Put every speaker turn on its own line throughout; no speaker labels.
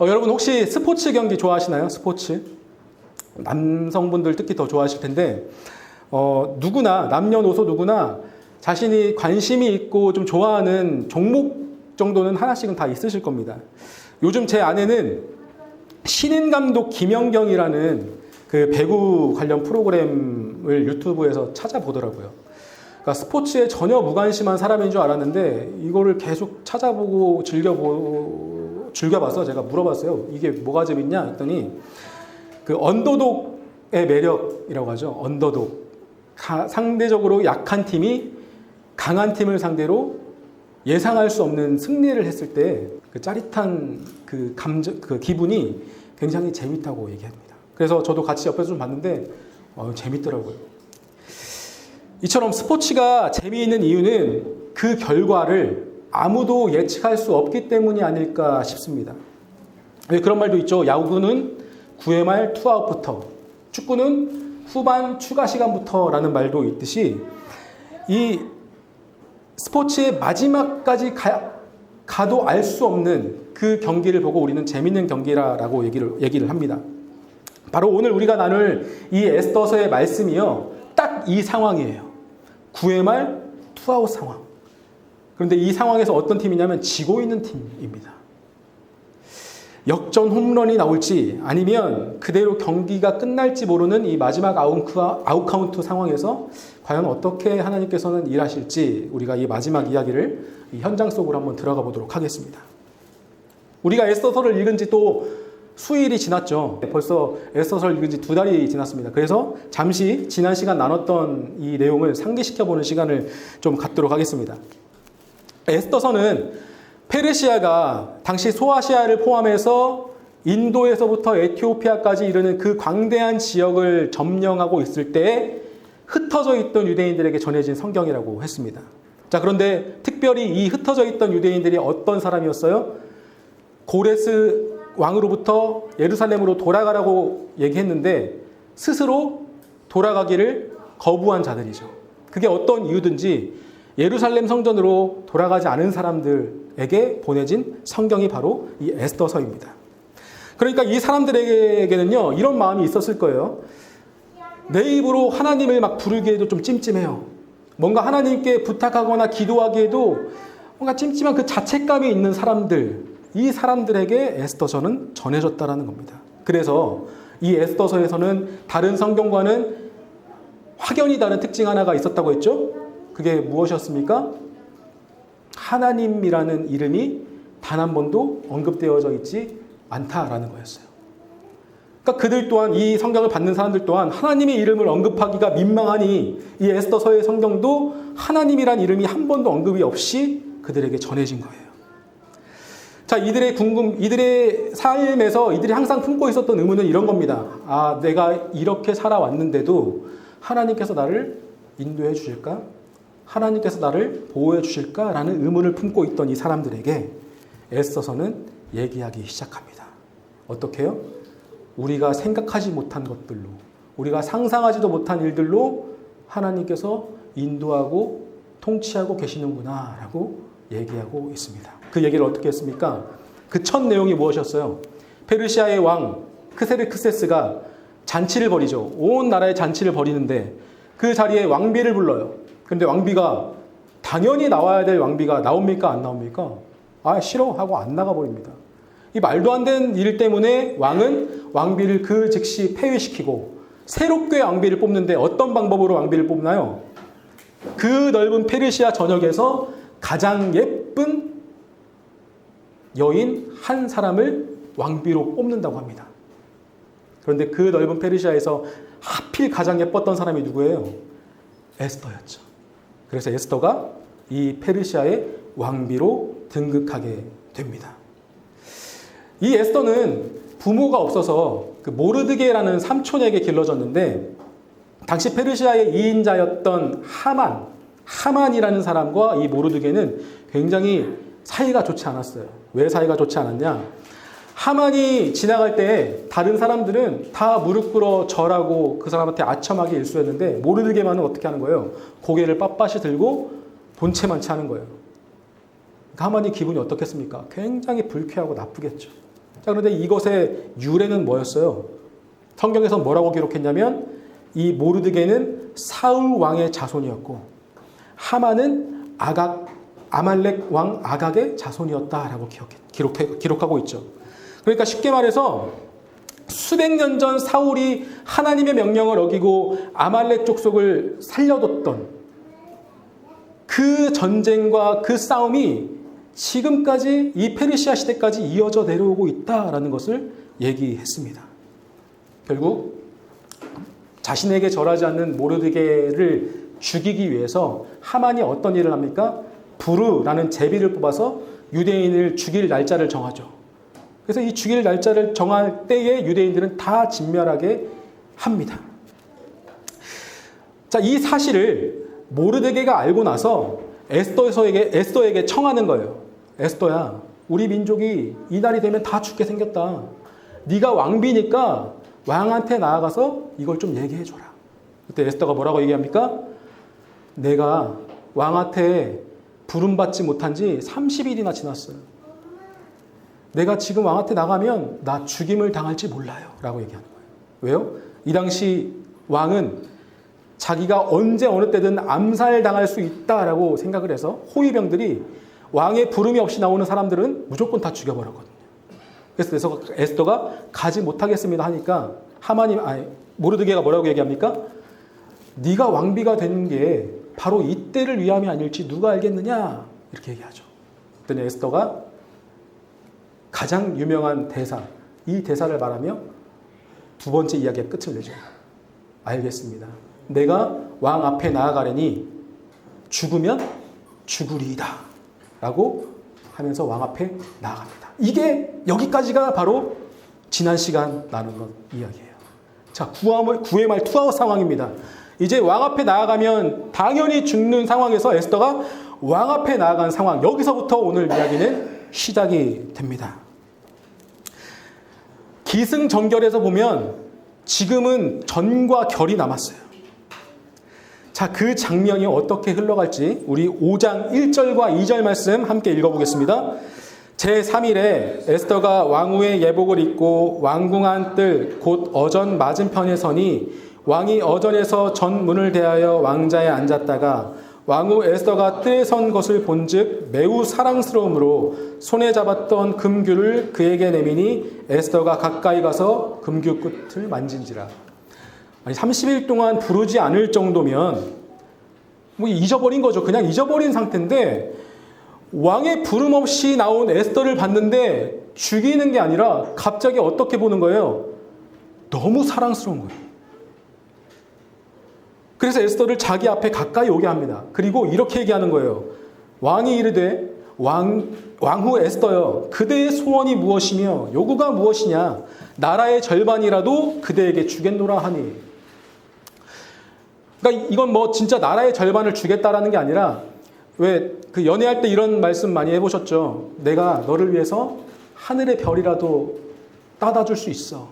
어, 여러분 혹시 스포츠 경기 좋아하시나요? 스포츠? 남성분들 특히 더 좋아하실 텐데 어, 누구나 남녀노소 누구나 자신이 관심이 있고 좀 좋아하는 종목 정도는 하나씩은 다 있으실 겁니다. 요즘 제 아내는 신인 감독 김연경이라는 그 배구 관련 프로그램을 유튜브에서 찾아보더라고요. 그러니까 스포츠에 전혀 무관심한 사람인 줄 알았는데 이거를 계속 찾아보고 즐겨보 즐겨봐서 제가 물어봤어요. 이게 뭐가 재밌냐 했더니 그 언더독의 매력이라고 하죠. 언더독. 가- 상대적으로 약한 팀이 강한 팀을 상대로 예상할 수 없는 승리를 했을 때 그 짜릿한 그 감정, 그 기분이 굉장히 재밌다고 얘기합니다. 그래서 저도 같이 옆에서 좀 봤는데 어, 재밌더라고요. 이처럼 스포츠가 재미있는 이유는 그 결과를 아무도 예측할 수 없기 때문이 아닐까 싶습니다. 왜 그런 말도 있죠. 야구는 9회 말 투아웃부터, 축구는 후반 추가 시간부터라는 말도 있듯이 이 스포츠의 마지막까지 가, 가도 알 수 없는 그 경기를 보고 우리는 재밌는 경기라고 얘기를, 얘기를 합니다. 바로 오늘 우리가 나눌 이 에스더서의 말씀이요. 딱 이 상황이에요. 9회 말 투아웃 상황. 그런데 이 상황에서 어떤 팀이냐면 지고 있는 팀입니다. 역전 홈런이 나올지 아니면 그대로 경기가 끝날지 모르는 이 마지막 아웃카운트 상황에서 과연 어떻게 하나님께서는 일하실지 우리가 이 마지막 이야기를 이 현장 속으로 한번 들어가 보도록 하겠습니다. 우리가 에스더서를 읽은 지 또 수일이 지났죠. 벌써 에스더서를 읽은 지 두 달이 지났습니다. 그래서 잠시 지난 시간 나눴던 이 내용을 상기시켜 보는 시간을 좀 갖도록 하겠습니다. 에스더서는 페르시아가 당시 소아시아를 포함해서 인도에서부터 에티오피아까지 이르는 그 광대한 지역을 점령하고 있을 때 흩어져 있던 유대인들에게 전해진 성경이라고 했습니다. 자, 그런데 특별히 이 흩어져 있던 유대인들이 어떤 사람이었어요? 고레스 왕으로부터 예루살렘으로 돌아가라고 얘기했는데 스스로 돌아가기를 거부한 자들이죠. 그게 어떤 이유든지 예루살렘 성전으로 돌아가지 않은 사람들에게 보내진 성경이 바로 이 에스더서입니다. 그러니까 이 사람들에게는요, 이런 마음이 있었을 거예요. 내 입으로 하나님을 막 부르기에도 좀 찜찜해요. 뭔가 하나님께 부탁하거나 기도하기에도 뭔가 찜찜한 그 자책감이 있는 사람들, 이 사람들에게 에스더서는 전해졌다라는 겁니다. 그래서 이 에스더서에서는 다른 성경과는 확연히 다른 특징 하나가 있었다고 했죠? 그게 무엇이었습니까? 하나님이라는 이름이 단 한 번도 언급되어져 있지 않다라는 거였어요. 그러니까 그들 또한 이 성경을 받는 사람들 또한 하나님의 이름을 언급하기가 민망하니 이 에스더서의 성경도 하나님이란 이름이 한 번도 언급이 없이 그들에게 전해진 거예요. 자, 이들의 궁금, 이들의 삶에서 이들이 항상 품고 있었던 의문은 이런 겁니다. 아, 내가 이렇게 살아왔는데도 하나님께서 나를 인도해 주실까? 하나님께서 나를 보호해 주실까? 라는 의문을 품고 있던 이 사람들에게 애써서는 얘기하기 시작합니다. 어떻게요? 우리가 생각하지 못한 것들로, 우리가 상상하지도 못한 일들로 하나님께서 인도하고 통치하고 계시는구나 라고 얘기하고 있습니다. 그 얘기를 어떻게 했습니까? 그 첫 내용이 무엇이었어요? 페르시아의 왕 크세르크세스가 잔치를 벌이죠. 온 나라의 잔치를 벌이는데 그 자리에 왕비를 불러요. 근데 왕비가 당연히 나와야 될 왕비가 나옵니까? 안 나옵니까? 아, 싫어 하고 안 나가 버립니다. 이 말도 안 되는 일 때문에 왕은 왕비를 그 즉시 폐위시키고 새롭게 왕비를 뽑는데 어떤 방법으로 왕비를 뽑나요? 그 넓은 페르시아 전역에서 가장 예쁜 여인 한 사람을 왕비로 뽑는다고 합니다. 그런데 그 넓은 페르시아에서 하필 가장 예뻤던 사람이 누구예요? 에스더였죠. 그래서 에스더가 이 페르시아의 왕비로 등극하게 됩니다. 이 에스더는 부모가 없어서 그 모르드게라는 삼촌에게 길러졌는데 당시 페르시아의 2인자였던 하만, 하만이라는 사람과 이 모르드게는 굉장히 사이가 좋지 않았어요. 왜 사이가 좋지 않았냐? 하만이 지나갈 때 다른 사람들은 다 무릎 꿇어 절하고 그 사람한테 아첨하게 일수했는데 모르드게만은 어떻게 하는 거예요? 고개를 빳빳이 들고 본체만 차는 거예요. 그러니까 하만이 기분이 어떻겠습니까? 굉장히 불쾌하고 나쁘겠죠. 자, 그런데 이것의 유래는 뭐였어요? 성경에서 뭐라고 기록했냐면 이 모르드게는 사울 왕의 자손이었고 하만은 아각 아말렉 왕 아각의 자손이었다라고 기록해, 기록하고 있죠. 그러니까 쉽게 말해서 수백 년 전 사울이 하나님의 명령을 어기고 아말렉 족속을 살려뒀던 그 전쟁과 그 싸움이 지금까지 이 페르시아 시대까지 이어져 내려오고 있다라는 것을 얘기했습니다. 결국 자신에게 절하지 않는 모르드게를 죽이기 위해서 하만이 어떤 일을 합니까? 부르라는 제비를 뽑아서 유대인을 죽일 날짜를 정하죠. 그래서 이 죽일 날짜를 정할 때에 유대인들은 다 진멸하게 합니다. 자, 이 사실을 모르드게가 알고 나서 에스더에게 에스더에게 청하는 거예요. 에스더야, 우리 민족이 이 날이 되면 다 죽게 생겼다. 네가 왕비니까 왕한테 나아가서 이걸 좀 얘기해 줘라. 그때 에스더가 뭐라고 얘기합니까? 내가 왕한테 부름받지 못한 지 30일이나 지났어요. 내가 지금 왕한테 나가면 나 죽임을 당할지 몰라요. 라고 얘기하는 거예요. 왜요? 이 당시 왕은 자기가 언제 어느 때든 암살당할 수 있다라고 생각을 해서 호위병들이 왕의 부름이 없이 나오는 사람들은 무조건 다 죽여버렸거든요. 그래서 에스더가 가지 못하겠습니다 하니까 하마님 아니 모르드게가 뭐라고 얘기합니까? 네가 왕비가 되는 게 바로 이때를 위함이 아닐지 누가 알겠느냐 이렇게 얘기하죠. 그랬더니 에스더가 가장 유명한 대사 이 대사를 말하며 두 번째 이야기의 끝을 내죠. 알겠습니다. 내가 왕 앞에 나아가려니 죽으면 죽으리이다. 라고 하면서 왕 앞에 나아갑니다. 이게 여기까지가 바로 지난 시간 나눈 이야기예요. 자, 구의 말 투아웃 상황입니다. 이제 왕 앞에 나아가면 당연히 죽는 상황에서 에스더가 왕 앞에 나아간 상황. 여기서부터 오늘 이야기는 시작이 됩니다. 기승전결에서 보면 지금은 전과 결이 남았어요. 자, 그 장면이 어떻게 흘러갈지 우리 5장 1절과 2절 말씀 함께 읽어보겠습니다. 제3일에 에스더가 왕후의 예복을 입고 왕궁안 뜰 곧 어전 맞은편에 서니 왕이 어전에서 전문을 대하여 왕자에 앉았다가 왕후 에스더가 뜰에 선 것을 본즉 매우 사랑스러움으로 손에 잡았던 금규를 그에게 내미니 에스더가 가까이 가서 금규 끝을 만진지라. 아니 30일 동안 부르지 않을 정도면 뭐 잊어버린 거죠. 그냥 잊어버린 상태인데 왕의 부름 없이 나온 에스더를 봤는데 죽이는 게 아니라 갑자기 어떻게 보는 거예요? 너무 사랑스러운 거예요. 그래서 에스더를 자기 앞에 가까이 오게 합니다. 그리고 이렇게 얘기하는 거예요. 왕이 이르되 왕, 왕후 에스더여 그대의 소원이 무엇이며 요구가 무엇이냐 나라의 절반이라도 그대에게 주겠노라 하니 그러니까 이건 뭐 진짜 나라의 절반을 주겠다라는 게 아니라 왜 그 연애할 때 이런 말씀 많이 해보셨죠? 내가 너를 위해서 하늘의 별이라도 따다 줄 수 있어.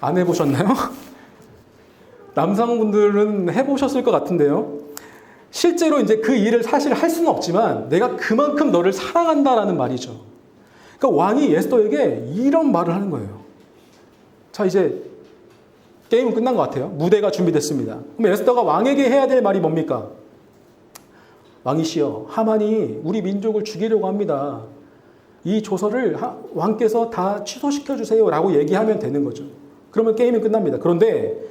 안 해보셨나요? 남성분들은 해보셨을 것 같은데요. 실제로 이제 그 일을 사실 할 수는 없지만 내가 그만큼 너를 사랑한다라는 말이죠. 그러니까 왕이 에스더에게 이런 말을 하는 거예요. 자, 이제 게임은 끝난 것 같아요. 무대가 준비됐습니다. 그럼 에스더가 왕에게 해야 될 말이 뭡니까? 왕이시여, 하만이 우리 민족을 죽이려고 합니다. 이 조서를 왕께서 다 취소시켜 주세요. 라고 얘기하면 되는 거죠. 그러면 게임이 끝납니다. 그런데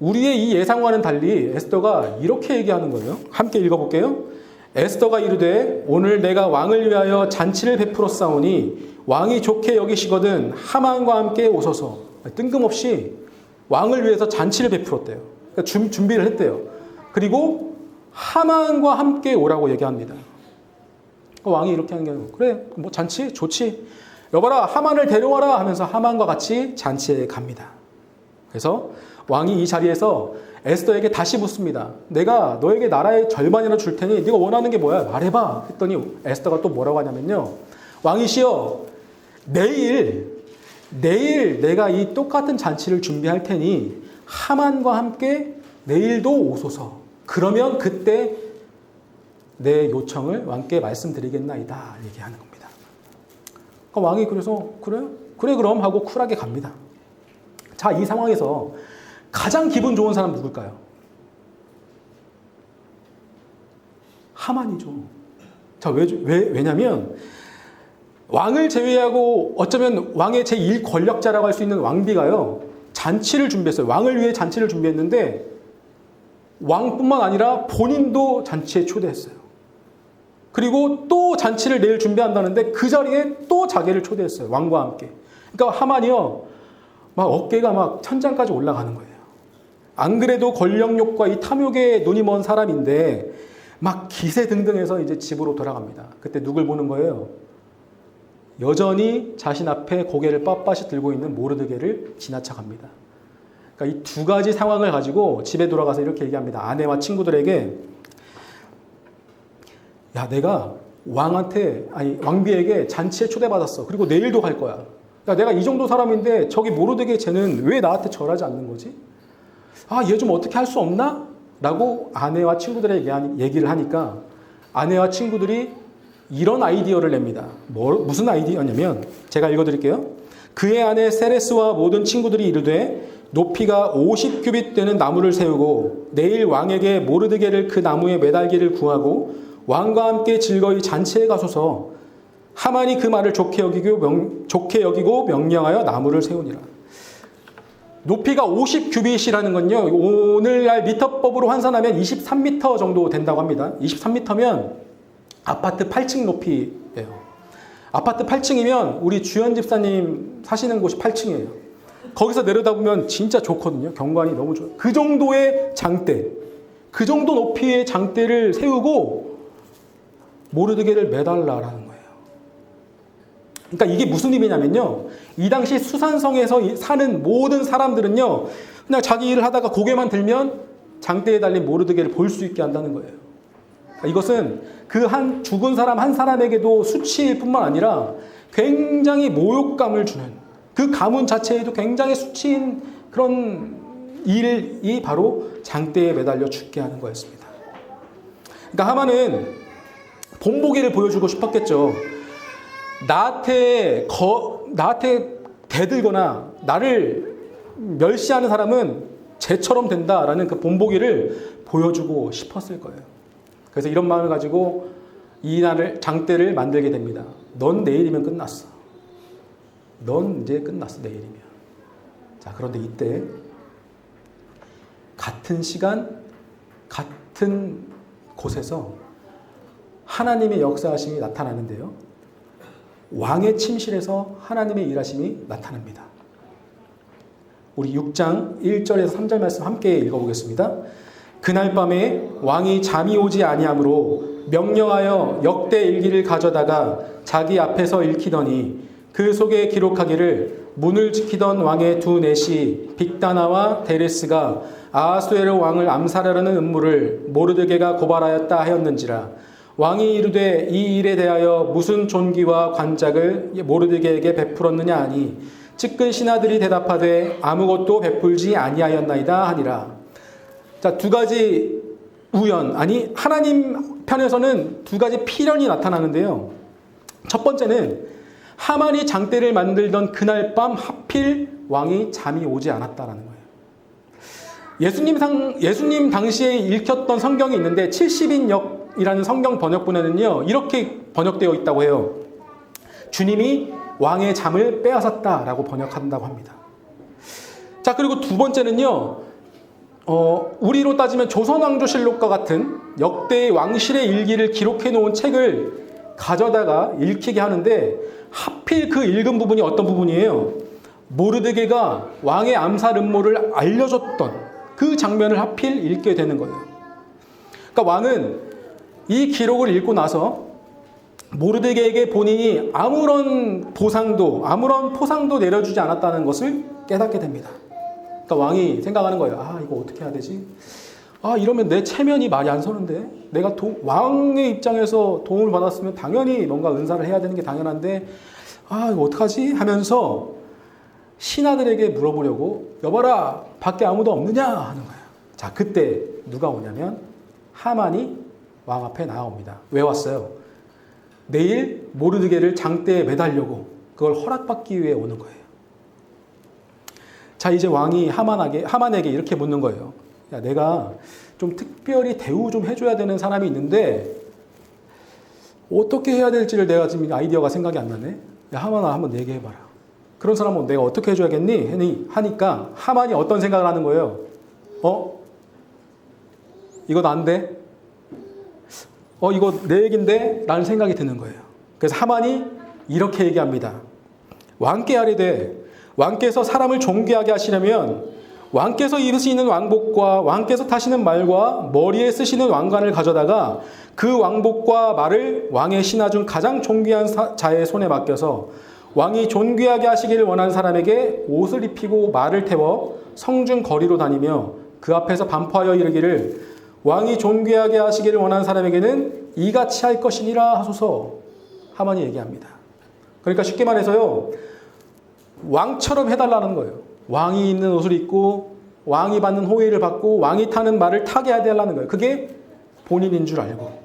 우리의 이 예상과는 달리 에스더가 이렇게 얘기하는 거예요. 함께 읽어볼게요. 에스더가 이르되 오늘 내가 왕을 위하여 잔치를 베풀어 싸우니 왕이 좋게 여기시거든 하만과 함께 오소서. 뜬금없이 왕을 위해서 잔치를 베풀었대요. 그러니까 준, 준비를 했대요. 그리고 하만과 함께 오라고 얘기합니다. 왕이 이렇게 하는 게 아니고 그래 뭐 잔치 좋지. 여봐라 하만을 데려와라 하면서 하만과 같이 잔치에 갑니다. 그래서 왕이 이 자리에서 에스더에게 다시 묻습니다. 내가 너에게 나라의 절반이나 줄 테니 네가 원하는 게 뭐야? 말해봐. 했더니 에스더가 또 뭐라고 하냐면요. 왕이시여 내일 내일 내가 이 똑같은 잔치를 준비할 테니 하만과 함께 내일도 오소서. 그러면 그때 내 요청을 왕께 말씀드리겠나이다 얘기하는 겁니다. 그러니까 왕이 그래서 그래 그래 그럼 하고 쿨하게 갑니다. 자 이 상황에서 가장 기분 좋은 사람 누굴까요? 하만이죠. 자, 왜, 왜, 왜냐면, 왕을 제외하고 어쩌면 왕의 제1 권력자라고 할 수 있는 왕비가요, 잔치를 준비했어요. 왕을 위해 잔치를 준비했는데, 왕뿐만 아니라 본인도 잔치에 초대했어요. 그리고 또 잔치를 내일 준비한다는데 그 자리에 또 자기를 초대했어요. 왕과 함께. 그러니까 하만이요, 막 어깨가 막 천장까지 올라가는 거예요. 안 그래도 권력욕과 이 탐욕에 눈이 먼 사람인데 막 기세 등등해서 이제 집으로 돌아갑니다. 그때 누굴 보는 거예요? 여전히 자신 앞에 고개를 빳빳이 들고 있는 모르드게를 지나쳐 갑니다. 그러니까 이 두 가지 상황을 가지고 집에 돌아가서 이렇게 얘기합니다. 아내와 친구들에게 야, 내가 왕한테 아니 왕비에게 잔치에 초대받았어. 그리고 내일도 갈 거야. 야, 내가 이 정도 사람인데 저기 모르드게 쟤는 왜 나한테 절하지 않는 거지? 아, 얘 좀 어떻게 할 수 없나? 라고 아내와 친구들에게 얘기를 하니까 아내와 친구들이 이런 아이디어를 냅니다. 뭐, 무슨 아이디어냐면 제가 읽어드릴게요. 그의 아내 세레스와 모든 친구들이 이르되 높이가 50규빗 되는 나무를 세우고 내일 왕에게 모르드게를 그 나무에 매달기를 구하고 왕과 함께 즐거이 잔치에 가소서 하만이 그 말을 좋게 여기고, 명, 좋게 여기고 명령하여 나무를 세우니라. 높이가 50규빗이라는 건요, 오늘날 미터법으로 환산하면 23m 정도 된다고 합니다. 23m면 아파트 8층 높이예요. 아파트 8층이면 우리 주연 집사님 사시는 곳이 8층이에요. 거기서 내려다보면 진짜 좋거든요. 경관이 너무 좋아요. 그 정도의 장대, 그 정도 높이의 장대를 세우고 모르드게를 매달라라는 거예요. 그러니까 이게 무슨 의미냐면요. 이 당시 수산성에서 사는 모든 사람들은요. 그냥 자기 일을 하다가 고개만 들면 장대에 달린 모르드게를 볼 수 있게 한다는 거예요. 그러니까 이것은 그 한 죽은 사람 한 사람에게도 수치일 뿐만 아니라 굉장히 모욕감을 주는 그 가문 자체에도 굉장히 수치인 그런 일이 바로 장대에 매달려 죽게 하는 거였습니다. 그러니까 하만은 본보기를 보여주고 싶었겠죠. 나한테 거, 나한테 대들거나 나를 멸시하는 사람은 쟤처럼 된다라는 그 본보기를 보여주고 싶었을 거예요. 그래서 이런 마음을 가지고 이 날을 장대를 만들게 됩니다. 넌 내일이면 끝났어. 넌 이제 끝났어 내일이면. 자 그런데 이때 같은 시간 같은 곳에서 하나님의 역사하심이 나타나는데요. 왕의 침실에서 하나님의 일하심이 나타납니다. 우리 6장 1절에서 3절 말씀 함께 읽어보겠습니다. 그날 밤에 왕이 잠이 오지 아니하므로 명령하여 역대 일기를 가져다가 자기 앞에서 읽히더니 그 속에 기록하기를 문을 지키던 왕의 두 넷이 빅다나와 데레스가 아하수에르 왕을 암살하려는 음모를 모르드게가 고발하였다 하였는지라 왕이 이르되 이 일에 대하여 무슨 존귀와 관작을 모르드게에게 베풀었느냐 하니 측근 신하들이 대답하되 아무것도 베풀지 아니하였나이다 하니라. 자, 두 가지 우연, 아니, 하나님 편에서는 두 가지 필연이 나타나는데요. 첫 번째는 하만이 장대를 만들던 그날 밤 하필 왕이 잠이 오지 않았다라는 거예요. 예수님 상, 예수님 당시에 읽혔던 성경이 있는데 70인 역 이라는 성경 번역본에는요, 이렇게 번역되어 있다고 해요. 주님이 왕의 잠을 빼앗았다라고 번역한다고 합니다. 자, 그리고 두 번째는요, 어, 우리로 따지면 조선왕조실록과 같은 역대의 왕실의 일기를 기록해 놓은 책을 가져다가 읽히게 하는데 하필 그 읽은 부분이 어떤 부분이에요? 모르드게가 왕의 암살 음모를 알려줬던 그 장면을 하필 읽게 되는 거예요. 그러니까 왕은 이 기록을 읽고 나서 모르드게에게 본인이 아무런 보상도 아무런 포상도 내려주지 않았다는 것을 깨닫게 됩니다. 그러니까 왕이 생각하는 거예요. 아 이거 어떻게 해야 되지? 아 이러면 내 체면이 말이 안 서는데 내가 도, 왕의 입장에서 도움을 받았으면 당연히 뭔가 은사를 해야 되는 게 당연한데 아 이거 어떡하지? 하면서 신하들에게 물어보려고 여봐라 밖에 아무도 없느냐 하는 거예요. 자 그때 누가 오냐면 하만이 왕 앞에 나옵니다. 왜 왔어요? 내일 모르드게를 장대에 매달려고 그걸 허락받기 위해 오는 거예요. 자, 이제 왕이 하만에게, 하만에게 이렇게 묻는 거예요. 야, 내가 좀 특별히 대우 좀 해줘야 되는 사람이 있는데, 어떻게 해야 될지를 내가 지금 아이디어가 생각이 안 나네? 야, 하만아, 한번 얘기해봐라. 그런 사람은 내가 어떻게 해줘야겠니? 하니, 하니까 하만이 어떤 생각을 하는 거예요? 어? 이거 안 돼? 어, 이거 내 얘긴데? 라는 생각이 드는 거예요. 그래서 하만이 이렇게 얘기합니다. 왕께 아뢰되 왕께서 사람을 존귀하게 하시려면 왕께서 입으시는 왕복과 왕께서 타시는 말과 머리에 쓰시는 왕관을 가져다가 그 왕복과 말을 왕의 신하 중 가장 존귀한 사- 자의 손에 맡겨서 왕이 존귀하게 하시기를 원하는 사람에게 옷을 입히고 말을 태워 성중 거리로 다니며 그 앞에서 반포하여 이르기를 왕이 존귀하게 하시기를 원하는 사람에게는 이같이 할 것이니라 하소서 하만이 얘기합니다. 그러니까 쉽게 말해서요. 왕처럼 해달라는 거예요. 왕이 입는 옷을 입고 왕이 받는 호의를 받고 왕이 타는 말을 타게 해달라는 거예요. 그게 본인인 줄 알고.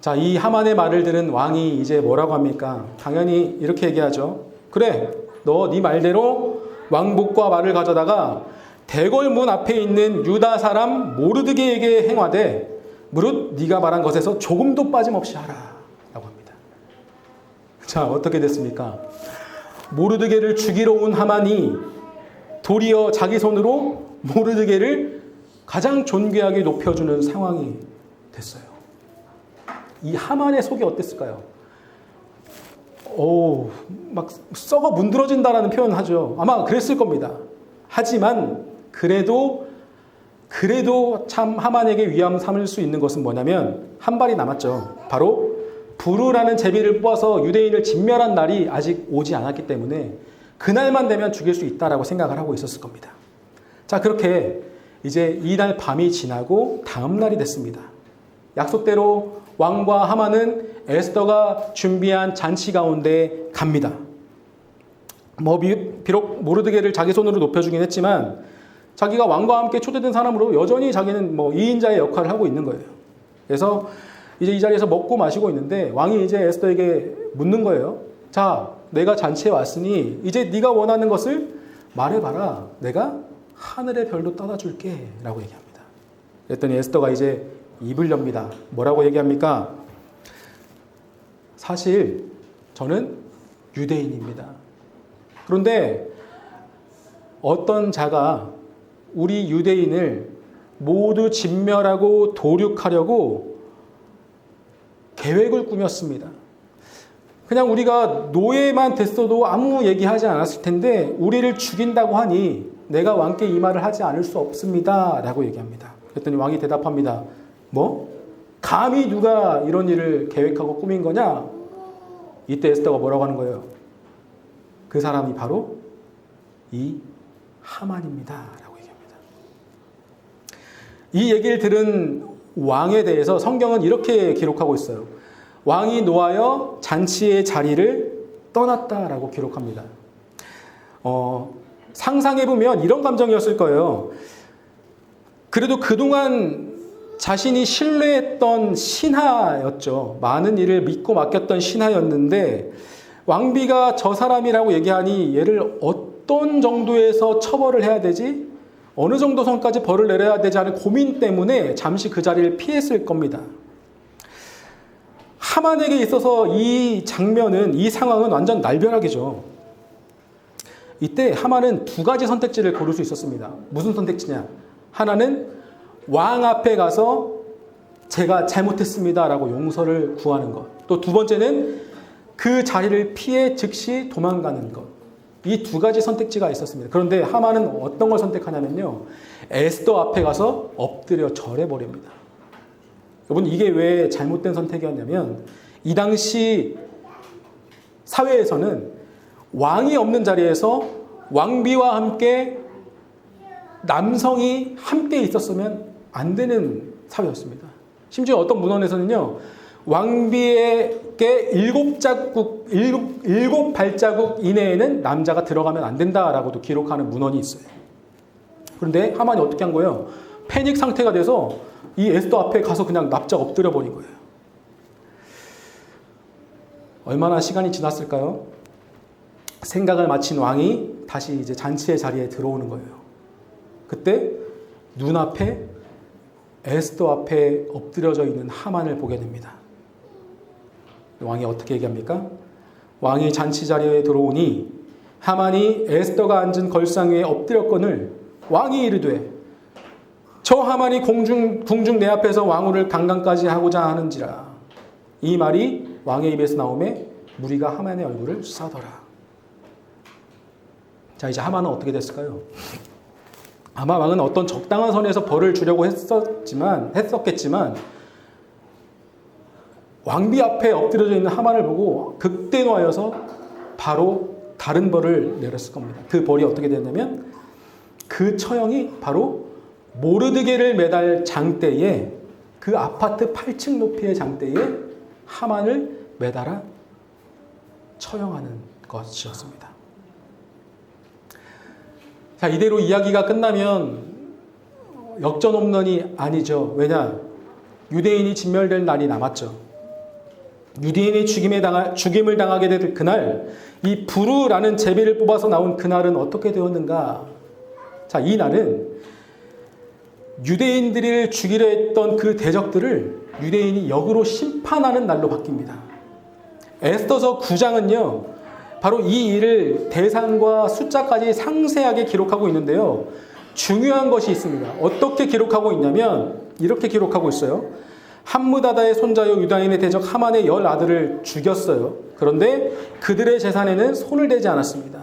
자, 이 하만의 말을 들은 왕이 이제 뭐라고 합니까? 당연히 이렇게 얘기하죠. 그래, 너 네 말대로 왕복과 말을 가져다가 대궐 문 앞에 있는 유다 사람 모르드게에게 행하되 무릇 네가 말한 것에서 조금도 빠짐없이 하라라고 합니다. 자, 어떻게 됐습니까? 모르드게를 죽이러 온 하만이 도리어 자기 손으로 모르드게를 가장 존귀하게 높여주는 상황이 됐어요. 이 하만의 속이 어땠을까요? 오, 막 썩어 문드러진다라는 표현을 하죠. 아마 그랬을 겁니다. 하지만 그래도 그래도 참 하만에게 위험 삼을 수 있는 것은 뭐냐면 한 발이 남았죠. 바로 부르라는 제비를 뽑아서 유대인을 진멸한 날이 아직 오지 않았기 때문에 그날만 되면 죽일 수 있다라고 생각을 하고 있었을 겁니다. 자, 그렇게 이제 이날 밤이 지나고 다음 날이 됐습니다. 약속대로 왕과 하만은 에스더가 준비한 잔치 가운데 갑니다. 뭐 비- 비록 모르드게를 자기 손으로 높여주긴 했지만 자기가 왕과 함께 초대된 사람으로 여전히 자기는 뭐 2인자의 역할을 하고 있는 거예요. 그래서 이제 이 자리에서 먹고 마시고 있는데 왕이 이제 에스더에게 묻는 거예요. 자, 내가 잔치에 왔으니 이제 네가 원하는 것을 말해봐라. 내가 하늘의 별도 떠다 줄게 라고 얘기합니다. 그랬더니 에스더가 이제 입을 엽니다. 뭐라고 얘기합니까? 사실 저는 유대인입니다. 그런데 어떤 자가 우리 유대인을 모두 진멸하고 도륙하려고 계획을 꾸몄습니다. 그냥 우리가 노예만 됐어도 아무 얘기하지 않았을 텐데 우리를 죽인다고 하니 내가 왕께 이 말을 하지 않을 수 없습니다. 라고 얘기합니다. 그랬더니 왕이 대답합니다. 뭐? 감히 누가 이런 일을 계획하고 꾸민 거냐? 이때 에스더가 뭐라고 하는 거예요? 그 사람이 바로 이 하만입니다. 이 얘기를 들은 왕에 대해서 성경은 이렇게 기록하고 있어요. 왕이 노하여 잔치의 자리를 떠났다라고 기록합니다. 어, 상상해보면 이런 감정이었을 거예요. 그래도 그동안 자신이 신뢰했던 신하였죠. 많은 일을 믿고 맡겼던 신하였는데 왕비가 저 사람이라고 얘기하니 얘를 어떤 정도에서 처벌을 해야 되지? 어느 정도 선까지 벌을 내려야 되지 하는 고민 때문에 잠시 그 자리를 피했을 겁니다. 하만에게 있어서 이 장면은 이 상황은 완전 날벼락이죠. 이때 하만은 두 가지 선택지를 고를 수 있었습니다. 무슨 선택지냐? 하나는 왕 앞에 가서 제가 잘못했습니다라고 용서를 구하는 것. 또 두 번째는 그 자리를 피해 즉시 도망가는 것. 이 두 가지 선택지가 있었습니다. 그런데 하만은 어떤 걸 선택하냐면요. 에스더 앞에 가서 엎드려 절해 버립니다. 여러분 이게 왜 잘못된 선택이었냐면 이 당시 사회에서는 왕이 없는 자리에서 왕비와 함께 남성이 함께 있었으면 안 되는 사회였습니다. 심지어 어떤 문헌에서는요, 왕비에게 일곱 자국, 일곱, 일곱 발자국 이내에는 남자가 들어가면 안 된다라고도 기록하는 문헌이 있어요. 그런데 하만이 어떻게 한 거예요? 패닉 상태가 돼서 이 에스더 앞에 가서 그냥 납작 엎드려 버린 거예요. 얼마나 시간이 지났을까요? 생각을 마친 왕이 다시 이제 잔치의 자리에 들어오는 거예요. 그때 눈앞에 에스더 앞에 엎드려져 있는 하만을 보게 됩니다. 왕이 어떻게 얘기합니까? 왕이 잔치 자리에 들어오니 하만이 에스더가 앉은 걸상 위에 엎드렸거늘 왕이 이르되 저 하만이 공중 궁중 내 앞에서 왕후를 강간까지 하고자 하는지라 이 말이 왕의 입에서 나오매 무리가 하만의 얼굴을 싸더라. 자 이제 하만은 어떻게 됐을까요? 아마 왕은 어떤 적당한 선에서 벌을 주려고 했었지만 했었겠지만 왕비 앞에 엎드려져 있는 하만을 보고 극대노하여서 바로 다른 벌을 내렸을 겁니다. 그 벌이 어떻게 됐냐면 그 처형이 바로 모르드게를 매달 장대에 그 아파트 8층 높이의 장대에 하만을 매달아 처형하는 것이었습니다. 자, 이대로 이야기가 끝나면 역전 홈런이 아니죠. 왜냐? 유대인이 진멸될 날이 남았죠. 유대인이 죽임에 당하, 죽임을 당하게 될 그날, 이 부르라는 제비를 뽑아서 나온 그날은 어떻게 되었는가? 자, 이 날은 유대인들을 죽이려 했던 그 대적들을 유대인이 역으로 심판하는 날로 바뀝니다. 에스더서 9장은요, 바로 이 일을 대상과 숫자까지 상세하게 기록하고 있는데요. 중요한 것이 있습니다. 어떻게 기록하고 있냐면, 이렇게 기록하고 있어요. 함무다다의 손자요 유다인의 대적 하만의 열 아들을 죽였어요. 그런데 그들의 재산에는 손을 대지 않았습니다.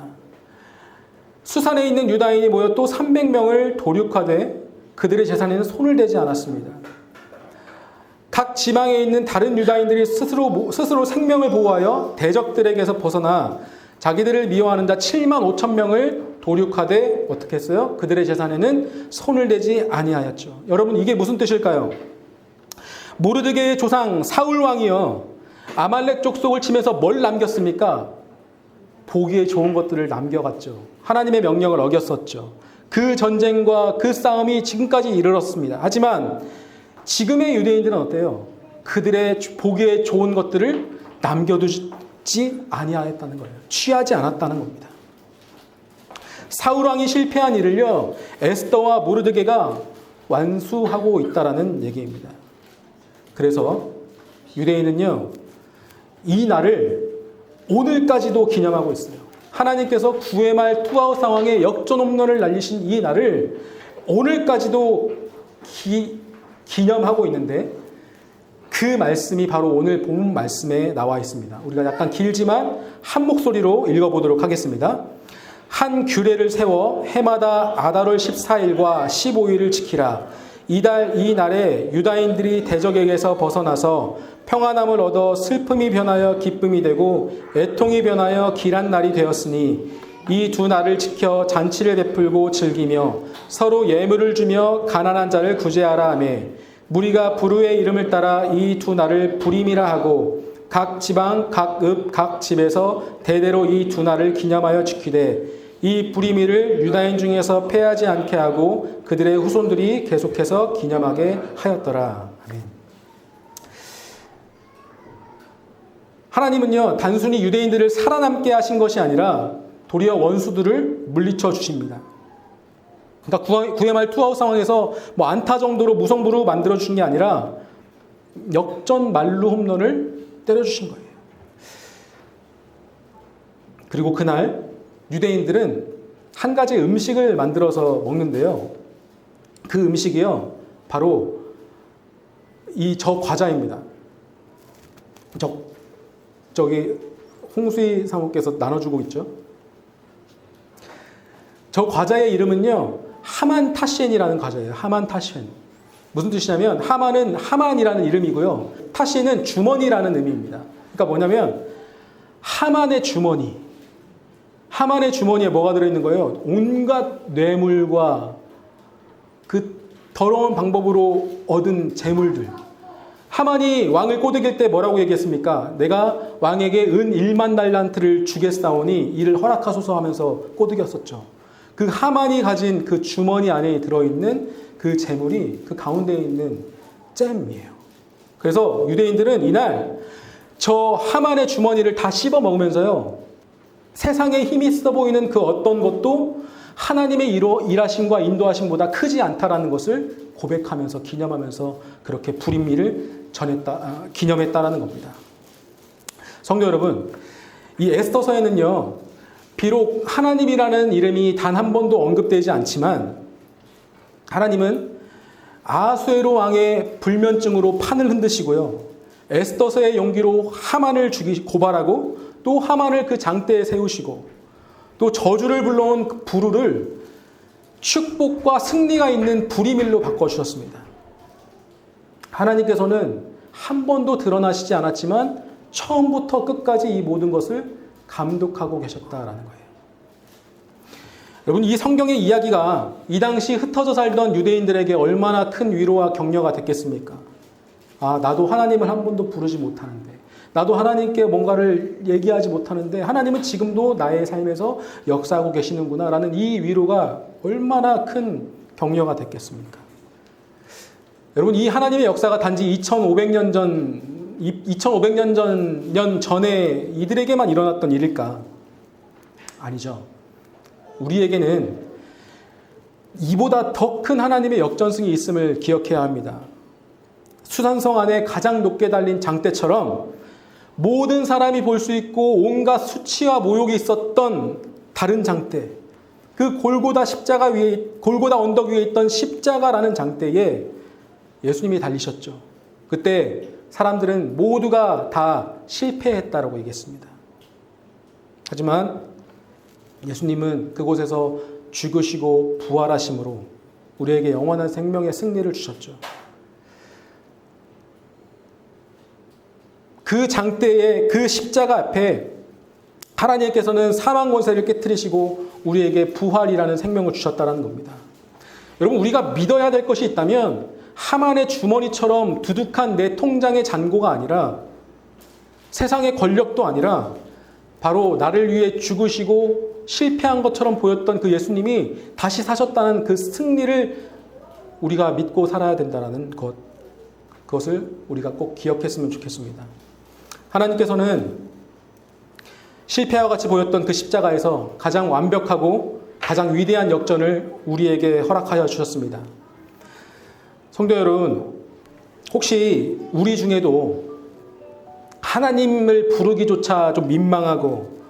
수산에 있는 유다인이 모여 또 300명을 도륙하되 그들의 재산에는 손을 대지 않았습니다. 각 지방에 있는 다른 유다인들이 스스로, 스스로 생명을 보호하여 대적들에게서 벗어나 자기들을 미워하는 자 7만 5천 명을 도륙하되 어떻게 했어요? 그들의 재산에는 손을 대지 아니하였죠. 여러분 이게 무슨 뜻일까요? 모르드게의 조상 사울 왕이요 아말렉 족속을 치면서 뭘 남겼습니까? 보기에 좋은 것들을 남겨갔죠. 하나님의 명령을 어겼었죠. 그 전쟁과 그 싸움이 지금까지 이르렀습니다. 하지만 지금의 유대인들은 어때요? 그들의 보기에 좋은 것들을 남겨두지 아니하였다는 거예요. 취하지 않았다는 겁니다. 사울 왕이 실패한 일을요 에스더와 모르드게가 완수하고 있다라는 얘기입니다. 그래서 유대인은요 이 날을 오늘까지도 기념하고 있어요. 하나님께서 구회 말 투아웃 상황에 역전 홈런을 날리신 이 날을 오늘까지도 기, 기념하고 있는데 그 말씀이 바로 오늘 본 말씀에 나와 있습니다. 우리가 약간 길지만 한 목소리로 읽어보도록 하겠습니다. 한 규례를 세워 해마다 아달월 14일과 15일을 지키라. 이달 이 날에 유다인들이 대적에게서 벗어나서 평안함을 얻어 슬픔이 변하여 기쁨이 되고 애통이 변하여 길한 날이 되었으니 이 두 날을 지켜 잔치를 베풀고 즐기며 서로 예물을 주며 가난한 자를 구제하라 하매 무리가 부르의 이름을 따라 이 두 날을 부림이라 하고 각 지방 각 읍 각 집에서 대대로 이 두 날을 기념하여 지키되 이 부리미를 유다인 중에서 패하지 않게 하고 그들의 후손들이 계속해서 기념하게 하였더라. 아멘. 하나님은요, 단순히 유대인들을 살아남게 하신 것이 아니라 도리어 원수들을 물리쳐 주십니다. 그러니까 구회 말 투아웃 상황에서 뭐 안타 정도로 무성부로 만들어 주신 게 아니라 역전 말루 홈런을 때려 주신 거예요. 그리고 그날 유대인들은 한 가지 음식을 만들어서 먹는데요. 그 음식이요. 바로 이 저 과자입니다. 저, 저기 홍수희 사모께서 나눠주고 있죠. 저 과자의 이름은요. 하만 타시엔이라는 과자예요. 하만 타시엔. 무슨 뜻이냐면 하만은 하만이라는 이름이고요. 타시엔은 주머니라는 의미입니다. 그러니까 뭐냐면 하만의 주머니. 하만의 주머니에 뭐가 들어있는 거예요? 온갖 뇌물과 그 더러운 방법으로 얻은 재물들. 하만이 왕을 꼬드길 때 뭐라고 얘기했습니까? 내가 왕에게 은 1만 달란트를 주겠사오니 이를 허락하소서 하면서 꼬드겼었죠. 그 하만이 가진 그 주머니 안에 들어있는 그 재물이 그 가운데 있는 잼이에요. 그래서 유대인들은 이날 저 하만의 주머니를 다 씹어 먹으면서요. 세상에 힘이 있어 보이는 그 어떤 것도 하나님의 일호, 일하심과 인도하심보다 크지 않다라는 것을 고백하면서 기념하면서 그렇게 불임미를 전했다, 아, 기념했다라는 겁니다. 성도 여러분, 이 에스더서에는요, 비록 하나님이라는 이름이 단 한 번도 언급되지 않지만 하나님은 아수에로 왕의 불면증으로 판을 흔드시고요. 에스더서의 용기로 하만을 죽이 고발하고 또 하만을 그 장대에 세우시고 또 저주를 불러온 그 부르를 축복과 승리가 있는 불이밀로 바꿔 주셨습니다. 하나님께서는 한 번도 드러나시지 않았지만 처음부터 끝까지 이 모든 것을 감독하고 계셨다라는 거예요. 여러분 이 성경의 이야기가 이 당시 흩어져 살던 유대인들에게 얼마나 큰 위로와 격려가 됐겠습니까? 아 나도 하나님을 한 번도 부르지 못하는데 나도 하나님께 뭔가를 얘기하지 못하는데 하나님은 지금도 나의 삶에서 역사하고 계시는구나 라는 이 위로가 얼마나 큰 격려가 됐겠습니까? 여러분 이 하나님의 역사가 단지 2,500년 전 2,500년 전, 년 전에 이들에게만 일어났던 일일까? 아니죠. 우리에게는 이보다 더 큰 하나님의 역전승이 있음을 기억해야 합니다. 수산성 안에 가장 높게 달린 장대처럼 모든 사람이 볼 수 있고 온갖 수치와 모욕이 있었던 다른 장대, 그 골고다 십자가 위에, 골고다 언덕 위에 있던 십자가라는 장대에 예수님이 달리셨죠. 그때 사람들은 모두가 다 실패했다라고 얘기했습니다. 하지만 예수님은 그곳에서 죽으시고 부활하심으로 우리에게 영원한 생명의 승리를 주셨죠. 그 장대의 그 십자가 앞에 하나님께서는 사망 권세를 깨뜨리시고 우리에게 부활이라는 생명을 주셨다는 겁니다. 여러분 우리가 믿어야 될 것이 있다면 하만의 주머니처럼 두둑한 내 통장의 잔고가 아니라 세상의 권력도 아니라 바로 나를 위해 죽으시고 실패한 것처럼 보였던 그 예수님이 다시 사셨다는 그 승리를 우리가 믿고 살아야 된다는 것. 그것을 우리가 꼭 기억했으면 좋겠습니다. 하나님께서는 실패와 같이 보였던 그 십자가에서 가장 완벽하고 가장 위대한 역전을 우리에게 허락하여 주셨습니다. 성도 여러분, 혹시 우리 중에도 하나님을 부르기조차 좀 민망하고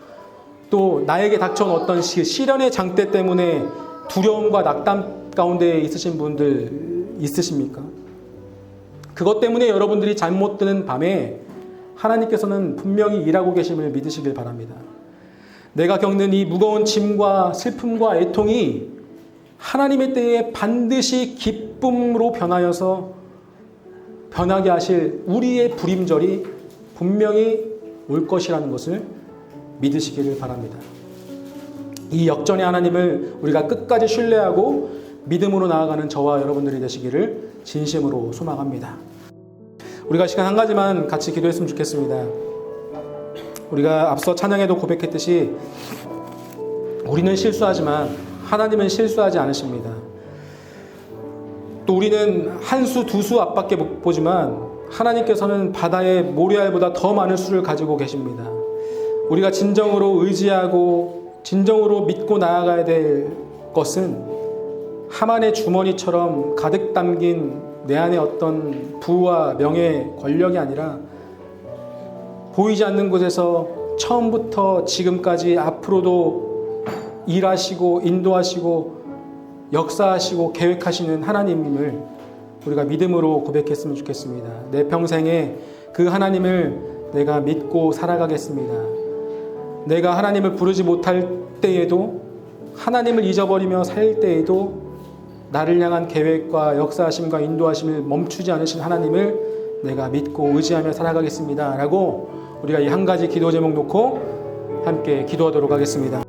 또 나에게 닥쳐온 어떤 시련의 장대 때문에 두려움과 낙담 가운데 있으신 분들 있으십니까? 그것 때문에 여러분들이 잘못 드는 밤에 하나님께서는 분명히 일하고 계심을 믿으시길 바랍니다. 내가 겪는 이 무거운 짐과 슬픔과 애통이 하나님의 때에 반드시 기쁨으로 변하여서 변하게 하실 우리의 불임절이 분명히 올 것이라는 것을 믿으시기를 바랍니다. 이 역전의 하나님을 우리가 끝까지 신뢰하고 믿음으로 나아가는 저와 여러분들이 되시기를 진심으로 소망합니다. 우리가 시간 한 가지만 같이 기도했으면 좋겠습니다. 우리가 앞서 찬양에도 고백했듯이 우리는 실수하지만 하나님은 실수하지 않으십니다. 또 우리는 한 수, 두 수 앞밖에 못 보지만 하나님께서는 바다의 모래알보다 더 많은 수를 가지고 계십니다. 우리가 진정으로 의지하고 진정으로 믿고 나아가야 될 것은 하만의 주머니처럼 가득 담긴 내 안에 어떤 부와 명예, 권력이 아니라 보이지 않는 곳에서 처음부터 지금까지 앞으로도 일하시고 인도하시고 역사하시고 계획하시는 하나님을 우리가 믿음으로 고백했으면 좋겠습니다. 내 평생에 그 하나님을 내가 믿고 살아가겠습니다. 내가 하나님을 부르지 못할 때에도 하나님을 잊어버리며 살 때에도 나를 향한 계획과 역사하심과 인도하심을 멈추지 않으신 하나님을 내가 믿고 의지하며 살아가겠습니다. 라고 우리가 이 한 가지 기도 제목 놓고 함께 기도하도록 하겠습니다.